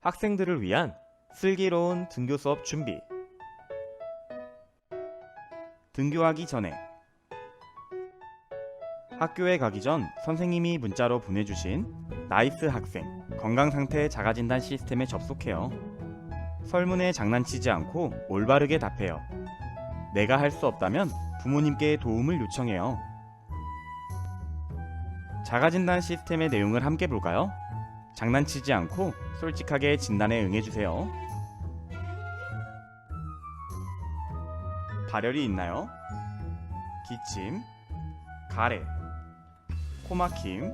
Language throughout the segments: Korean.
학생들을 위한 슬기로운 등교 수업 준비. 등교하기 전에 학교에 가기 전 선생님이 문자로 보내주신 나이스 학생 건강 상태 자가 진단 시스템에 접속해요. 설문에 장난치지 않고 올바르게 답해요. 내가 할 수 없다면 부모님께 도움을 요청해요. 자가 진단 시스템의 내용을 함께 볼까요? 장난치지 않고 솔직하게 진단에 응해주세요. 발열이 있나요? 기침, 가래, 코막힘,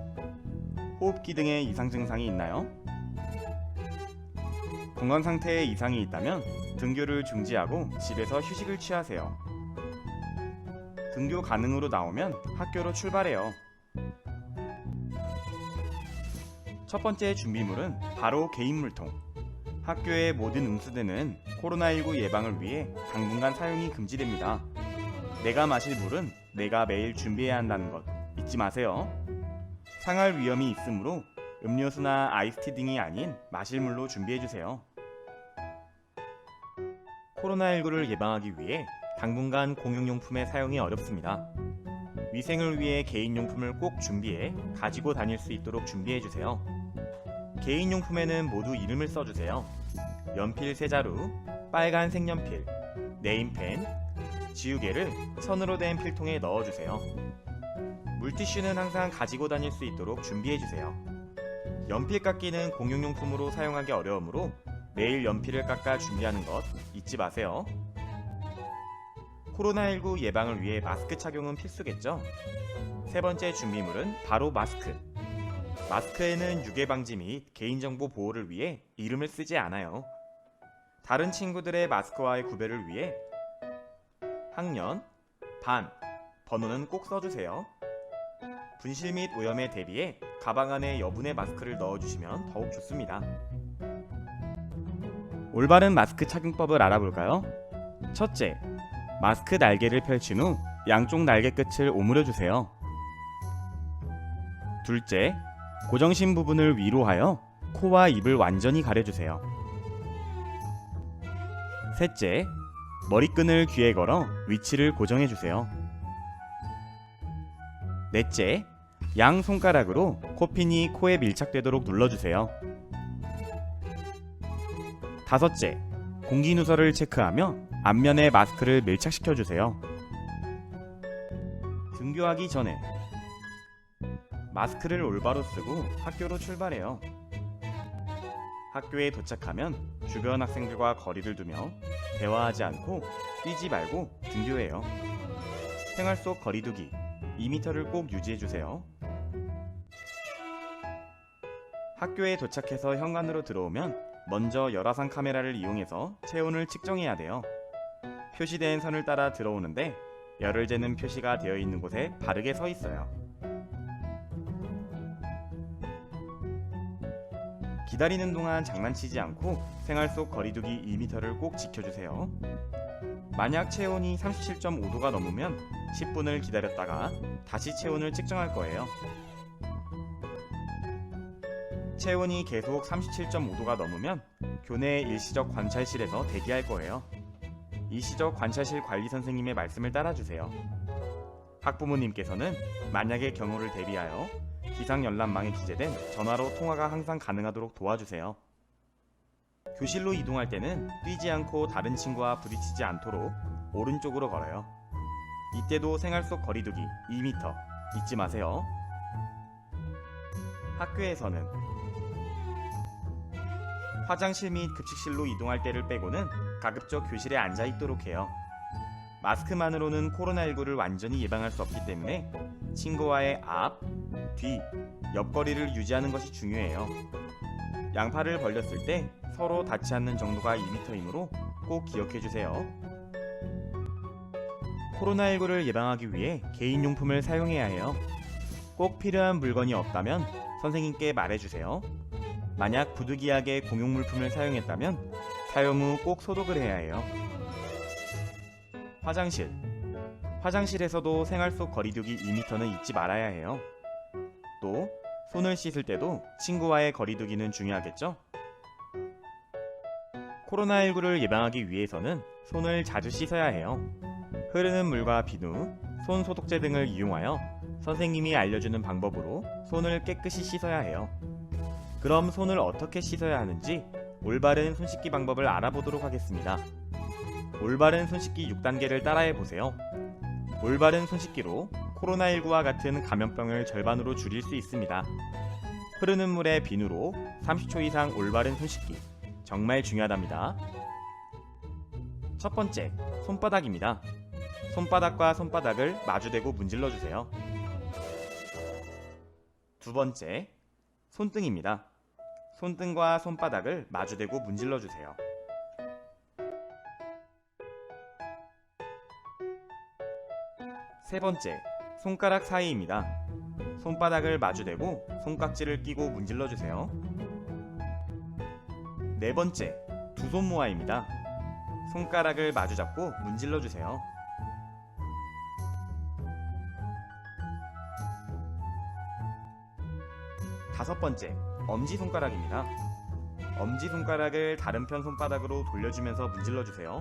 호흡기 등의 이상 증상이 있나요? 건강 상태에 이상이 있다면 등교를 중지하고 집에서 휴식을 취하세요. 등교 가능으로 나오면 학교로 출발해요. 첫 번째 준비물은 바로 개인 물통. 학교의 모든 음수대는 코로나19 예방을 위해 당분간 사용이 금지됩니다. 내가 마실 물은 내가 매일 준비해야 한다는 것 잊지 마세요. 상할 위험이 있으므로 음료수나 아이스티 등이 아닌 마실 물로 준비해 주세요. 코로나19를 예방하기 위해 당분간 공용용품의 사용이 어렵습니다. 위생을 위해 개인용품을 꼭 준비해 가지고 다닐 수 있도록 준비해 주세요. 개인용품에는 모두 이름을 써주세요. 연필 세 자루, 빨간 색연필, 네임펜, 지우개를 선으로 된 필통에 넣어주세요. 물티슈는 항상 가지고 다닐 수 있도록 준비해주세요. 연필 깎기는 공용용품으로 사용하기 어려우므로 매일 연필을 깎아 준비하는 것 잊지 마세요. 코로나19 예방을 위해 마스크 착용은 필수겠죠? 세 번째 준비물은 바로 마스크. 마스크에는 유괴 방지 및 개인정보 보호를 위해 이름을 쓰지 않아요. 다른 친구들의 마스크와의 구별을 위해 학년, 반, 번호는 꼭 써주세요. 분실 및 오염에 대비해 가방 안에 여분의 마스크를 넣어주시면 더욱 좋습니다. 올바른 마스크 착용법을 알아볼까요? 첫째, 마스크 날개를 펼친 후 양쪽 날개 끝을 오므려 주세요. 둘째, 고정심 부분을 위로 하여 코와 입을 완전히 가려주세요. 셋째, 머리끈을 귀에 걸어 위치를 고정해주세요. 넷째, 양 손가락으로 코핀이 코에 밀착되도록 눌러주세요. 다섯째, 공기 누설을 체크하며 앞면에 마스크를 밀착시켜주세요. 등교하기 전에 마스크를 올바로 쓰고 학교로 출발해요. 학교에 도착하면 주변 학생들과 거리를 두며 대화하지 않고 뛰지 말고 등교해요. 생활 속 거리두기 2m를 꼭 유지해 주세요. 학교에 도착해서 현관으로 들어오면 먼저 열화상 카메라를 이용해서 체온을 측정해야 돼요. 표시된 선을 따라 들어오는데 열을 재는 표시가 되어 있는 곳에 바르게 서 있어요. 기다리는 동안 장난치지 않고 생활 속 거리두기 2m를 꼭 지켜주세요. 만약 체온이 37.5도가 넘으면 10분을 기다렸다가 다시 체온을 측정할 거예요. 체온이 계속 37.5도가 넘으면 교내 일시적 관찰실에서 대기할 거예요. 일시적 관찰실 관리 선생님의 말씀을 따라주세요. 학부모님께서는 만약의 경우를 대비하여 기상연락망에 기재된 전화로 통화가 항상 가능하도록 도와주세요. 교실로 이동할 때는 뛰지 않고 다른 친구와 부딪히지 않도록 오른쪽으로 걸어요. 이때도 생활 속 거리두기 2m 잊지 마세요. 학교에서는 화장실 및 급식실로 이동할 때를 빼고는 가급적 교실에 앉아 있도록 해요. 마스크만으로는 코로나19를 완전히 예방할 수 없기 때문에 친구와의 앞, 뒤, 옆거리를 유지하는 것이 중요해요. 양팔을 벌렸을 때 서로 닿지 않는 정도가 2m이므로 꼭 기억해 주세요. 코로나19를 예방하기 위해 개인용품을 사용해야 해요. 꼭 필요한 물건이 없다면 선생님께 말해 주세요. 만약 부득이하게 공용 물품을 사용했다면 사용 후 꼭 소독을 해야 해요. 화장실. 화장실에서도 생활 속 거리두기 2m는 잊지 말아야 해요. 또 손을 씻을 때도 친구와의 거리두기는 중요하겠죠? 코로나19를 예방하기 위해서는 손을 자주 씻어야 해요. 흐르는 물과 비누, 손 소독제 등을 이용하여 선생님이 알려주는 방법으로 손을 깨끗이 씻어야 해요. 그럼 손을 어떻게 씻어야 하는지 올바른 손 씻기 방법을 알아보도록 하겠습니다. 올바른 손 씻기 6단계를 따라해 보세요. 올바른 손 씻기로 코로나19와 같은 감염병을 절반으로 줄일 수 있습니다. 흐르는 물에 비누로 30초 이상 올바른 손 씻기. 정말 중요하답니다. 첫 번째, 손바닥입니다. 손바닥과 손바닥을 마주대고 문질러 주세요. 두 번째, 손등입니다. 손등과 손바닥을 마주대고 문질러 주세요. 세 번째, 손가락 사이입니다. 손바닥을 마주대고 손깍지를 끼고 문질러 주세요. 네 번째, 두 손 모아입니다. 손가락을 마주 잡고 문질러 주세요. 다섯 번째, 엄지 손가락입니다. 엄지 손가락을 다른 편 손바닥으로 돌려주면서 문질러 주세요.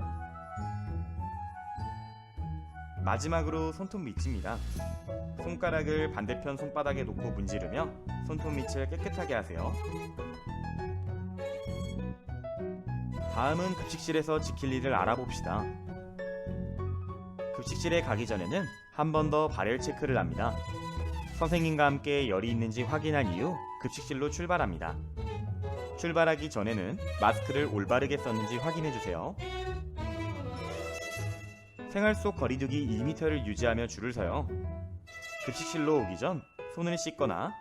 마지막으로 손톱 밑입니다. 손가락을 반대편 손바닥에 놓고 문지르며 손톱 밑을 깨끗하게 하세요. 다음은 급식실에서 지킬 일을 알아봅시다. 급식실에 가기 전에는 한 번 더 발열 체크를 합니다. 선생님과 함께 열이 있는지 확인한 이후 급식실로 출발합니다. 출발하기 전에는 마스크를 올바르게 썼는지 확인해 주세요. 생활 속 거리두기 2m를 유지하며 줄을 서요. 급식실로 오기 전 손을 씻거나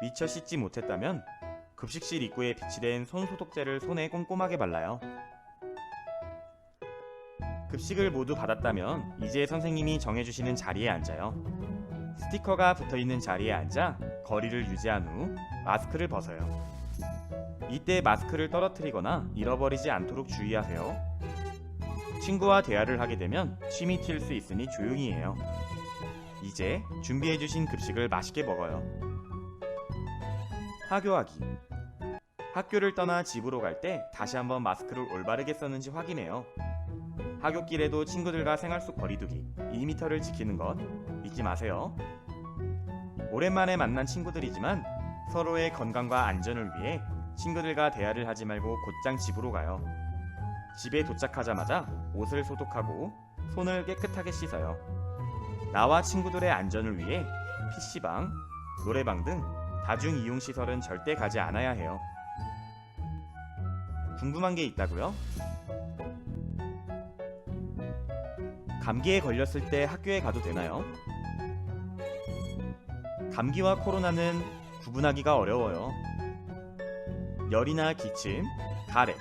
미처 씻지 못했다면 급식실 입구에 비치된 손 소독제를 손에 꼼꼼하게 발라요. 급식을 모두 받았다면 이제 선생님이 정해주시는 자리에 앉아요. 스티커가 붙어 있는 자리에 앉아 거리를 유지한 후 마스크를 벗어요. 이때 마스크를 떨어뜨리거나 잃어버리지 않도록 주의하세요. 친구와 대화를 하게 되면 침이 튈 수 있으니 조용히 해요. 이제 준비해주신 급식을 맛있게 먹어요. 하교하기. 학교를 떠나 집으로 갈 때 다시 한번 마스크를 올바르게 썼는지 확인해요. 하굣길에도 친구들과 생활 속 거리두기 2m를 지키는 것 잊지 마세요. 오랜만에 만난 친구들이지만 서로의 건강과 안전을 위해 친구들과 대화를 하지 말고 곧장 집으로 가요. 집에 도착하자마자 옷을 소독하고 손을 깨끗하게 씻어요. 나와 친구들의 안전을 위해 PC방, 노래방 등 다중 이용 시설은 절대 가지 않아야 해요. 궁금한 게 있다고요? 감기에 걸렸을 때 학교에 가도 되나요? 감기와 코로나는 구분하기가 어려워요. 열이나 기침, 가래,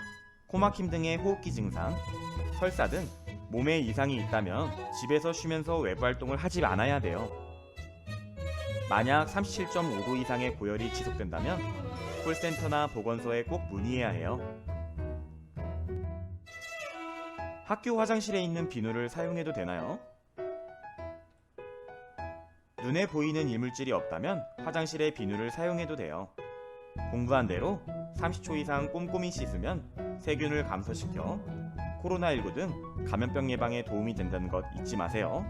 코막힘 등의 호흡기 증상, 설사 등 몸에 이상이 있다면 집에서 쉬면서 외부 활동을 하지 않아야 돼요. 만약 37.5도 이상의 고열이 지속된다면 콜센터나 보건소에 꼭 문의해야 해요. 학교 화장실에 있는 비누를 사용해도 되나요? 눈에 보이는 이물질이 없다면 화장실에 비누를 사용해도 돼요. 공부한 대로 30초 이상 꼼꼼히 씻으면 세균을 감소시켜 코로나19 등 감염병 예방에 도움이 된다는 것 잊지 마세요.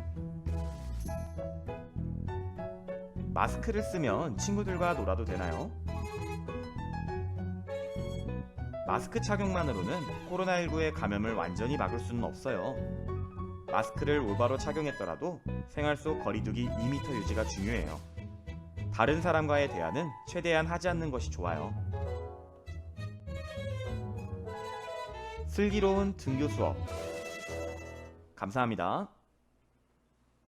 마스크를 쓰면 친구들과 놀아도 되나요? 마스크 착용만으로는 코로나19의 감염을 완전히 막을 수는 없어요. 마스크를 올바로 착용했더라도 생활 속 거리두기 2m 유지가 중요해요. 다른 사람과의 대화는 최대한 하지 않는 것이 좋아요. 슬기로운 등교 수업. 감사합니다.